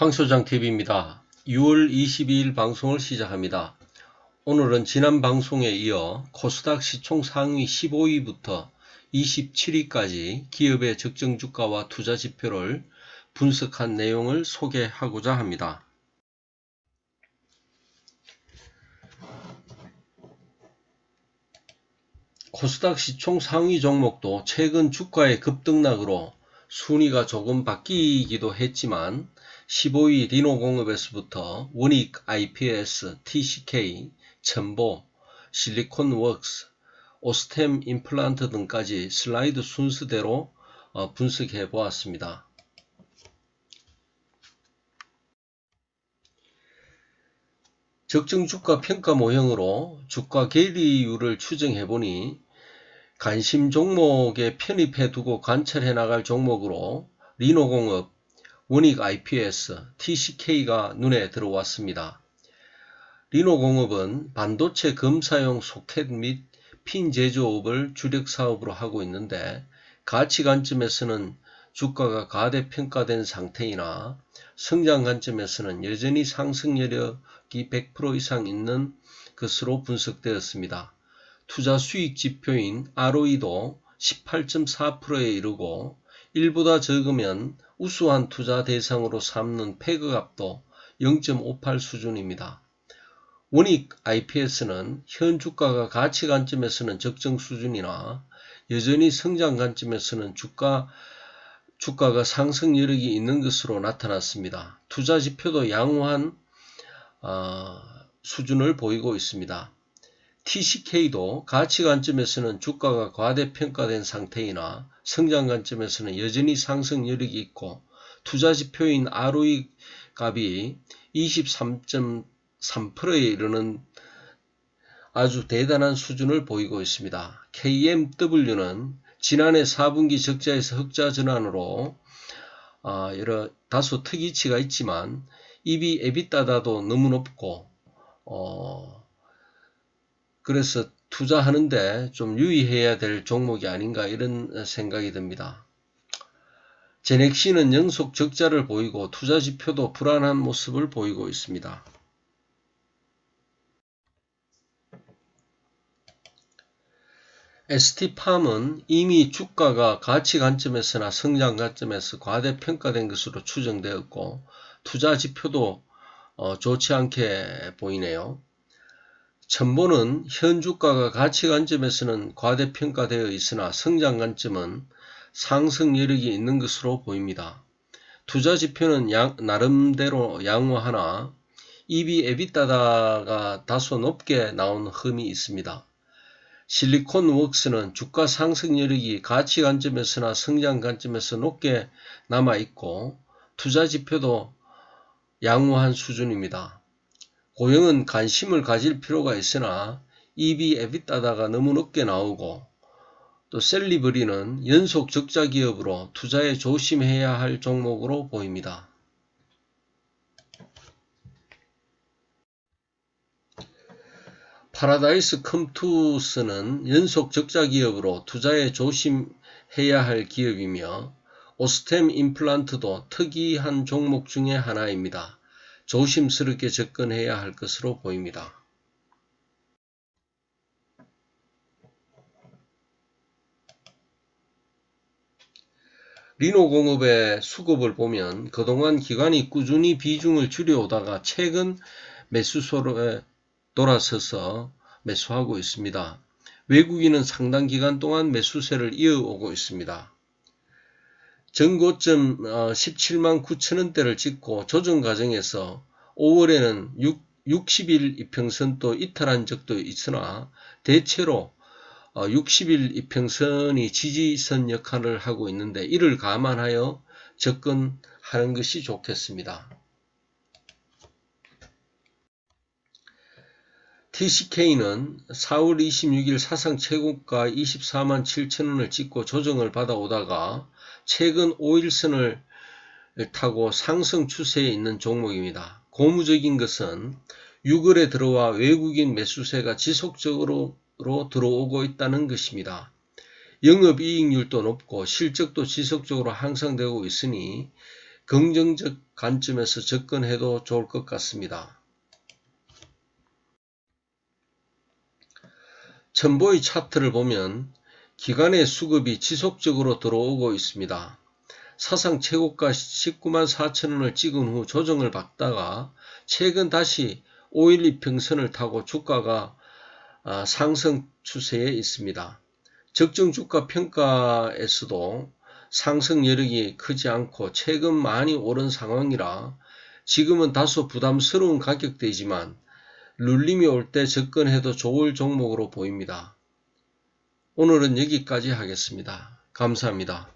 황소장 TV입니다. 6월 22일 방송을 시작합니다. 오늘은 지난 방송에 이어 코스닥 시총 상위 15위부터 27위까지 기업의 적정 주가와 투자 지표를 분석한 내용을 소개하고자 합니다. 코스닥 시총 상위 종목도 최근 주가의 급등락으로 순위가 조금 바뀌기도 했지만 15위 리노공업에서부터 원익 IPS, TCK, 첨보, 실리콘웍스, 오스템 임플란트 등까지 슬라이드 순서대로 어, 분석해 보았습니다. 적정 주가 평가 모형으로 주가 괴리율을 추정해 보니 관심 종목에 편입해 두고 관찰해 나갈 종목으로 리노공업, 원익 IPS, TCK가 눈에 들어왔습니다. 리노공업은 반도체 검사용 소켓 및 핀 제조업을 주력 사업으로 하고 있는데 가치 관점에서는 주가가 가대평가된 상태이나 성장 관점에서는 여전히 상승 여력이 100% 이상 있는 것으로 분석되었습니다. 투자 수익 지표인 ROE도 18.4%에 이르고 1보다 적으면 우수한 투자 대상으로 삼는 패거값도 0.58 수준입니다. 원익 IPS는 현 주가가 가치 관점에서는 적정 수준이나 여전히 성장 관점에서는 주가, 주가가 상승 여력이 있는 것으로 나타났습니다. 투자 지표도 양호한 어, 수준을 보이고 있습니다. TCK도 가치 관점에서는 주가가 과대평가된 상태이나 성장 관점에서는 여전히 상승 여력이 있고 투자 지표인 ROE 값이 23.3%에 이르는 아주 대단한 수준을 보이고 있습니다. KMW는 지난해 4분기 적자에서 흑자 전환으로 어, 여러 다소 특이치가 있지만 EB 에비따다도 너무 높고 어, 그래서 투자하는데 좀 유의해야 될 종목이 아닌가 이런 생각이 듭니다. 제넥시는 연속 적자를 보이고 투자 지표도 불안한 모습을 보이고 있습니다. ST팜은 이미 주가가 가치 관점에서나 성장 관점에서 과대평가된 것으로 추정되었고 투자 지표도 어, 좋지 않게 보이네요. 첨보는 현 주가가 가치 관점에서는 과대평가되어 있으나 성장 관점은 상승 여력이 있는 것으로 보입니다. 투자 지표는 양, 나름대로 양호하나 EB 에비따다가 다소 높게 나온 흠이 있습니다. 실리콘 웍스는 주가 상승 여력이 가치 관점에서나 성장 관점에서 높게 남아 있고 투자 지표도 양호한 수준입니다. 고용은 관심을 가질 필요가 있으나 EB 에비따다가 너무 높게 나오고 또 셀리브리는 연속 적자 기업으로 투자에 조심해야 할 종목으로 보입니다. 파라다이스 컴투스는 연속 적자 기업으로 투자에 조심해야 할 기업이며 오스템 임플란트도 특이한 종목 중의 하나입니다. 조심스럽게 접근해야 할 것으로 보입니다. 리노공업의 수급을 보면 그동안 기관이 꾸준히 비중을 줄여오다가 최근 매수소로 돌아서서 매수하고 있습니다. 외국인은 상당 기간 동안 매수세를 이어오고 있습니다. 전고점 17만 어, 9천원대를 찍고 조정 과정에서 5월에는 6, 60일 이평선도 이탈한 적도 있으나 대체로 60일 어, 이평선이 지지선 역할을 하고 있는데 이를 감안하여 접근하는 것이 좋겠습니다. TCK는 4월 26일 사상 최고가 24만 7천원을 찍고 조정을 받아오다가 최근 5일선을 타고 상승 추세에 있는 종목입니다. 고무적인 것은 6월에 들어와 외국인 매수세가 지속적으로 들어오고 있다는 것입니다. 영업이익률도 높고 실적도 지속적으로 향상되고 있으니 긍정적 관점에서 접근해도 좋을 것 같습니다. 첨보의 차트를 보면 기관의 수급이 지속적으로 들어오고 있습니다. 사상 최고가 19만 4천원을 찍은 후 조정을 받다가 최근 다시 512 평선을 타고 주가가 아, 상승 추세에 있습니다. 적정 주가 평가에서도 상승 여력이 크지 않고 최근 많이 오른 상황이라 지금은 다소 부담스러운 가격대이지만 룰림이 올 때 접근해도 좋을 종목으로 보입니다. 오늘은 여기까지 하겠습니다. 감사합니다.